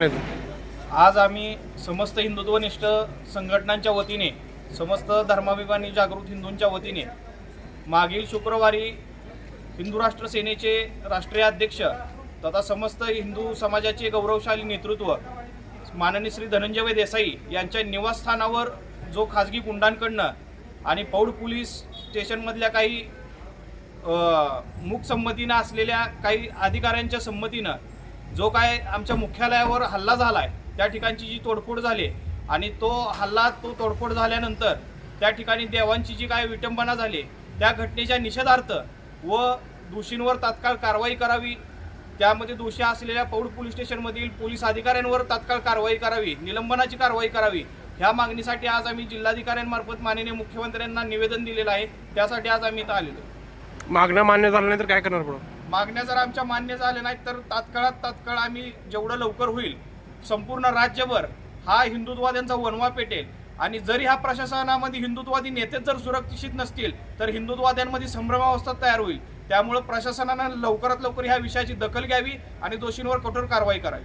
आज आम्ही समस्त हिंदुत्वनिष्ठ संघटनांच्या वतीने समस्त धर्माभिमानी जागृत हिंदूंच्या वतीने मागील शुक्रवारी हिंदू राष्ट्र सेनेचे राष्ट्रीय अध्यक्ष तथा समस्त हिंदू समाजाचे गौरवशाली नेतृत्व माननीय श्री धनंजय देसाई यांच्या निवासस्थानावर जो खाजगी गुंडांकडनं आणि पौड पोलीस स्टेशनमधल्या काही मूक मूकसंमतीनं असलेल्या काही अधिकाऱ्यांच्या संमतीनं जो काय आमच्या मुख्यालयावर हल्ला झाला आहे त्या ठिकाणची जी तोडफोड झाली आणि तो हल्ला तो तोडफोड झाल्यानंतर त्या ठिकाणी देवांची जी काय विटंबना झाली त्या घटनेच्या निषेधार्थ व दोषींवर तात्काळ कारवाई करावी त्यामध्ये दोषी असलेल्या पौड पोलीस स्टेशनमधील पोलीस अधिकाऱ्यांवर तात्काळ कारवाई करावी निलंबनाची कारवाई करावी ह्या मागणीसाठी आज आम्ही जिल्हाधिकाऱ्यांमार्फत माननीय मुख्यमंत्र्यांना निवेदन दिलेलं आहे त्यासाठी आज आम्ही इथं आलेलो मागणं मान्य झालं काय करणार पुढं? मागण्या जर आमच्या मान्य झाल्या नाहीत तर तात्काळात तात्काळ आम्ही जेवढं लवकर होईल संपूर्ण राज्यभर हा हिंदुत्ववाद्यांचा वनवा पेटेल. आणि जरी ह्या प्रशासनामध्ये हिंदुत्ववादी नेतेच जर सुरक्षित नसतील तर हिंदुत्ववाद्यांमध्ये संभ्रमावस्था तयार होईल. त्यामुळे प्रशासनानं लवकरात लवकर ह्या विषयाची दखल घ्यावी आणि दोषींवर कठोर कारवाई करावी.